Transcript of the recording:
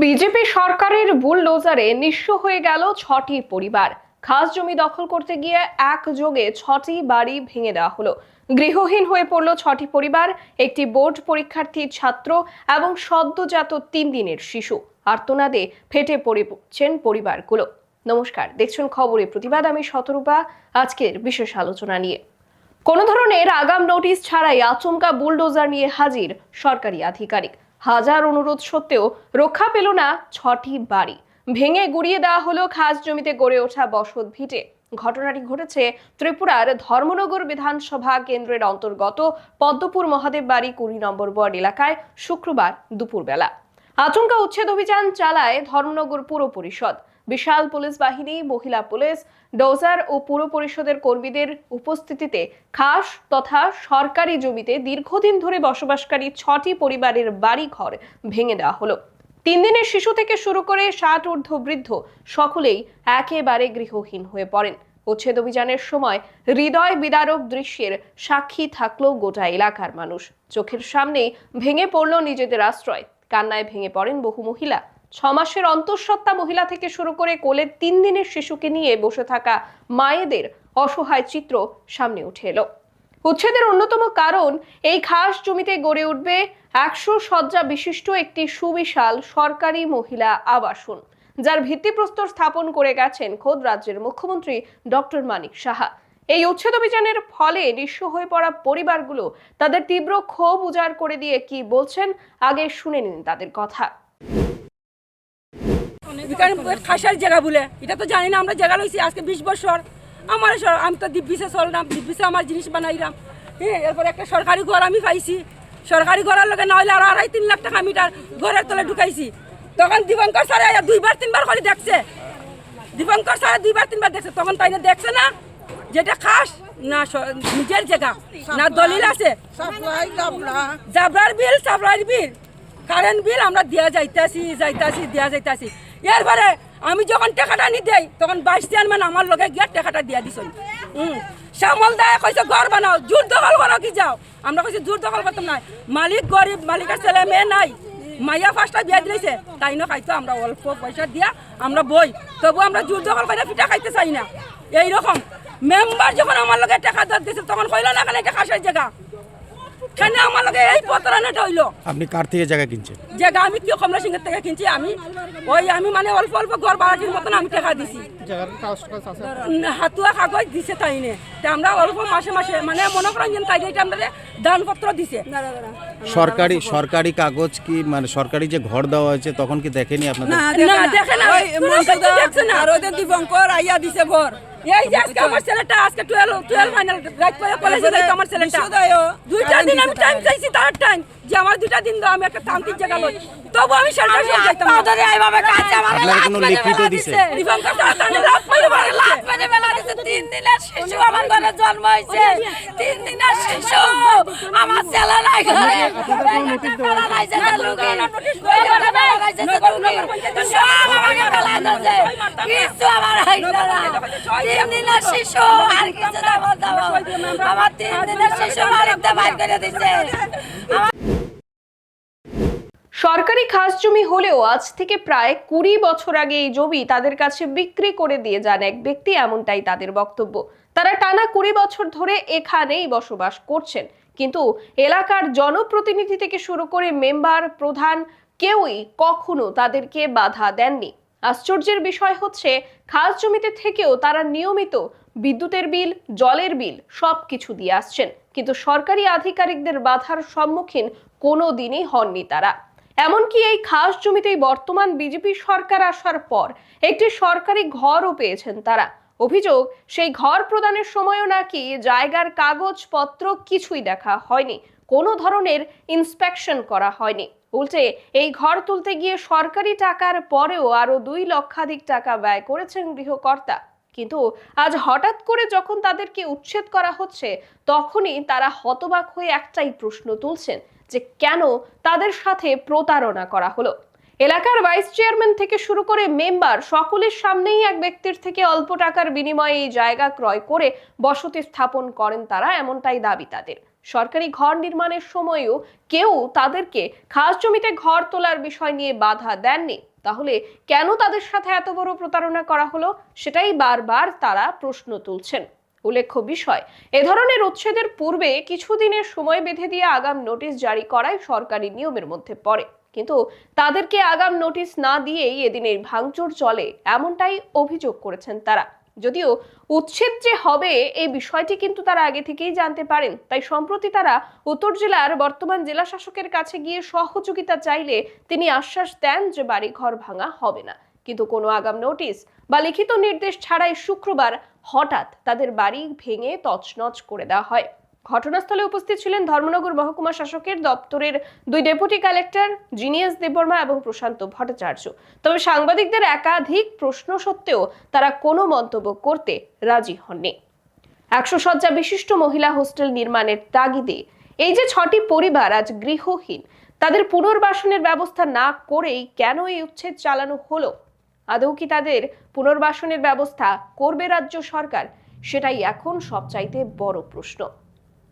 BJP সরকারের বুলডোজারে নিঃস্ব হয়ে গেল ছটি পরিবার। খাস জমি দখল করতে গিয়ে একযোগে ছটি বাড়ি ভেঙে দেওয়া হলো। গৃহহীন হয়ে পড়ল ছটি পরিবার, একটি বোর্ড পরীক্ষার্থী ছাত্র এবং সদ্যজাত তিন দিনের শিশু। আর্তনাদে ফেটে পড়েছেন পরিবারগুলো। নমস্কার, দেখছেন খবরে প্রতিবাদ। আমি শতরূপা, আজকের বিশেষ আলোচনা নিয়ে। কোনো ধরনের আগাম নোটিশ ছাড়াই আচমকা বুলডোজার নিয়ে হাজির সরকারি আধিকারিক। হাজার অনুরোধ সত্ত্বেও রক্ষা পেল না ছটি বাড়ি। ভেঙে গুড়িয়ে দেওয়া হলো খাস জমিতে গড়ে ওঠা বসত ভিটে। ঘটনাটি ঘটেছে ত্রিপুরার ধর্মনগর বিধানসভা কেন্দ্রের অন্তর্গত পদ্মপুর মহাদেব বাড়ি কুড়ি নম্বর ওয়ার্ড এলাকায় শুক্রবার দুপুরবেলা। আচমকা উচ্ছেদ অভিযান চালায় ধর্মনগর পুর পরিষদ। বিশাল পুলিশ বাহিনী, মহিলা পুলিশ, ডোজার ও পুর পরিষদের কর্মীদের উপস্থিতিতে খাস তথা সরকারি জমিতে দীর্ঘদিন ধরে বসবাসকারী ছটি পরিবারের বাড়িঘর ভেঙে দেওয়া হলো। তিন দিনের শিশু থেকে শুরু করে ষাট ঊর্ধ্ব বৃদ্ধ সকলেই একেবারে গৃহহীন হয়ে পড়েন। উচ্ছেদ অভিযানের সময় হৃদয় বিদারক দৃশ্যের সাক্ষী থাকল গোটা এলাকার মানুষ। চোখের সামনেই ভেঙে পড়ল নিজেদের আশ্রয়। কান্নায় ভেঙে পড়েন বহু মহিলা। ছ মাসের অন্তঃসত্ত্বা মহিলা থেকে শুরু করে কোলে তিন দিনের শিশুকে নিয়ে বসে থাকা মায়েদের অসহায় চিত্র সামনে উঠে এলো। উচ্ছেদের অন্যতম কারণ, এই খাস জমিতে গড়ে উঠবে একশো শয্যা বিশিষ্ট একটি সুবিশাল সরকারি মহিলা আবাসন, যার ভিত্তিপ্রস্তর স্থাপন করে গেছেন খোদ রাজ্যের মুখ্যমন্ত্রী ডক্টর মানিক সাহা। এই উচ্ছেদ অভিযানের ফলে নিঃস্ব হয়ে পড়া পরিবারগুলো তাদের তীব্র ক্ষোভ উজাড় করে দিয়ে কি বলছেন, আগে শুনে নিন তাদের কথা। খাসার জায়গা বলে। এটা তো জানি না আমরা জায়গা লইছি আজকে বিশ বছর। আমার সর- আমি তো দিব্যিসে চললাম দিব্যিসে আমার জিনিস বানাইলাম। হ্যাঁ এরপর একটা সরকারি ঘর আমি পাইছি। সরকারি ঘরের লগে না হইলে আরও আড়াই তিন লাখ টাকা মিটার ঘরের তলে ঢুকাইছি। তখন দীপঙ্কর স্যার দুইবার তিনবার করে দেখছে। দীপঙ্কর স্যার দুইবার তিনবার দেখছে। তখন তাই দেখছে না? যেটা খাস না নিজের জায়গা না দলিল আছে। জাবরার বিল সাপ্লাইয়ের বিল। কারেন্ট বিল আমরা দিয়া যাইতাছি যাইতাছি দিয়া যাইতাছি। এরপরে আমি যখন টাকাটা নি দেই তখন বাইশ চেয়ারম্যান আমার লগে গিয়ে টাকাটা দিয়া দিছিল হুম। শ্যামল দায় কইছে, ঘর বানাও জোর দখল করো কি যাও আমরা কইছি জোর দখল করতাম না। মালিক গরিব, মালিকের ছেলে মেয়ে নাই। মাইয়া ফার্স্টটা বিয়া দিলেছে। তাই না খাইতো আমরা অল্প পয়সা দিয়া আমরা বই। তবু আমরা জোর দখল করে পিঠা খাইতে চাই না। এইরকম। মেম্বার যখন আমার লগে টাকা দিয়েছে তখন কইলো না কেন এটা খাসের জায়গা। কেন আমার লগে এই প্রতারণাটা হইল। আপনি কার থেকে জায়গা কিনছেন? জায়গা আমি কি কমলা সিংহের থেকে কিনছি আমি ওই আমি মানে অল্প অল্প ঘর ভাড়াটির মতন আমি টাকা দিছি। হাতুয়া কাগজ দিছে তাই নে। আমরা অল্প মাসে মাসে মানে মনে যে তাই এটা আমরা দানপত্র দিছে। সরকারি সরকারি কাগজ কি মানে সরকারি যে ঘর দেওয়া হয়েছে তখন কি দেখেনি আপনাদের? না দেখে না। দেখছে না। আর ওদের দীপঙ্কর আইয়া দিছে ঘর। এই যে আজকে আমার ছেলেটা আজকে টুয়েলভ টুয়েলভ ফাইনাল রাইট করে কলেজে যাইতো আমার ছেলেটা। দুইটা দিন আমি টাইম চাইছি তার টাইম যে আমার দুইটা দিন দাও আমি একটা তান্ত্রিক জায়গা লই। তবু আমি শেল্টার হয়ে যাইতাম না। কোনো লিখিত দিছে? দীপঙ্কর তাহলে লাভ পাইলো লাভ মানে বেলা দিছে। তিন দিনের শিশু আমার ঘরে জন্ম হয়েছে তিন দিনের শিশু। আমার ছেলে নাই ঘরে ফেলা লাইছে তার লুকি। ওই ঘরে ফেলা লাইছে তার লুকি। সব আমাকে ফেলাই দিছে। কিচ্ছু আমার হইছে না। তিন দিনের শিশু আর কিছু দেবো দেবো। আমার তিন দিনের শিশু বাড়িতে বাইর করে দিছে সরকারি খাস জমি হলেও আজ থেকে প্রায় কুড়ি বছর আগে এই জমি তাদের কাছে বিক্রি করে দিয়ে যান এক ব্যক্তি এমনটাই তাদের বক্তব্য তারা টানা কুড়ি বছর ধরে এখানেই বসবাস করছেন কিন্তু এলাকার জনপ্রতিনিধি থেকে শুরু করে মেম্বার প্রধান কেউই কখনো তাদেরকে বাধা দেননি। আশ্চর্যের বিষয় হচ্ছে খাস জমিতে থেকেও তারা নিয়মিত বিদ্যুতের বিল, জলের বিল সব কিছু দিয়ে আসছেন। কিন্তু সরকারি আধিকারিকদের বাধার সম্মুখীন কোনো দিনই হননি তারা। এমনকি এই খাস জমিতেই বর্তমান বিজেপি সরকার আসার পর একটি সরকারি ঘরও পেয়েছেন তারা। অভিযোগ, সেই ঘর প্রদানের সময়ও নাকি জায়গার কাগজপত্র কিছুই দেখা হয়নি। কোনো ধরনের ইন্সপেকশন করা হয়নি। উল্টে এই ঘর তুলতে গিয়ে সরকারি টাকার পরেও আরও দুই লক্ষাধিক টাকা ব্যয় করেছেন গৃহকর্তা। কিন্তু আজ হঠাৎ করে যখন তাদেরকে উচ্ছেদ করা হচ্ছে, তখনই তারা হতবাক হয়ে একটাই প্রশ্ন তুলছেন যে কেন তাদের সাথে প্রতারণা করা হলো। এলাকার ভাইস চেয়ারম্যান থেকে শুরু করে মেম্বার সকলের সামনেই এক ব্যক্তির থেকে অল্প টাকার বিনিময়ে এই জায়গা ক্রয় করে বসতি স্থাপন করেন তারা, এমনটাই দাবি তাদের। সরকারি ঘর নির্মাণের সময়ও কেউ তাদেরকে খাস জমিতে ঘর তোলার বিষয় নিয়ে বাধা দেননি। তাহলে কেন তাদের সাথে এত বড় প্রতারণা করা হলো? সেটাই বারবার তারা প্রশ্ন তুলছেন। উল্লেখ্য বিষয়, এ ধরনের উচ্ছেদের পূর্বে কিছুদিনের সময় বেঁধে দিয়ে আগাম নোটিশ জারি করাই সরকারি নিয়মের মধ্যে পড়ে। কিন্তু তাদেরকে আগাম নোটিশ না দিয়েই এদিনের ভাঙচুর চলে, এমনটাই অভিযোগ করেছেন তারা। যদিও উচ্ছেদ যে হবে, এই বিষয়টি কিন্তু তারা আগে থেকেই জানতে পারেন। তাই সম্প্রতি তারা উত্তর জেলার বর্তমান জেলা শাসকের কাছে গিয়ে সহযোগিতা চাইলে তিনি আশ্বাস দেন যে বাড়ি ঘর ভাঙা হবে না। কিন্তু কোনো আগাম নোটিশ বা লিখিত নির্দেশ ছাড়াই শুক্রবার হঠাৎ তাদের বাড়ি ভেঙে তছনছ করে দেওয়া হয়। ঘটনাস্থলে উপস্থিত ছিলেন ধর্মনগর মহকুমা শাসকের দপ্তরের দুই ডেপুটি কালেক্টর জিনিয়াস দেববর্মা এবং প্রশান্ত ভট্টাচার্য। তবে সাংবাদিকদের একাধিক প্রশ্ন সত্ত্বেও তারা কোনো মন্তব্য করতে রাজি হননি। একশো শয্যা বিশিষ্ট মহিলা হোস্টেল নির্মাণের তাগিদে এই যে ছটি পরিবার আজ গৃহহীন, তাদের পুনর্বাসনের ব্যবস্থা না করেই কেন এই উচ্ছেদ চালানো হলো? আদৌ কি তাদের পুনর্বাসনের ব্যবস্থা করবে রাজ্য সরকার? সেটাই এখন সবচাইতে বড় প্রশ্ন।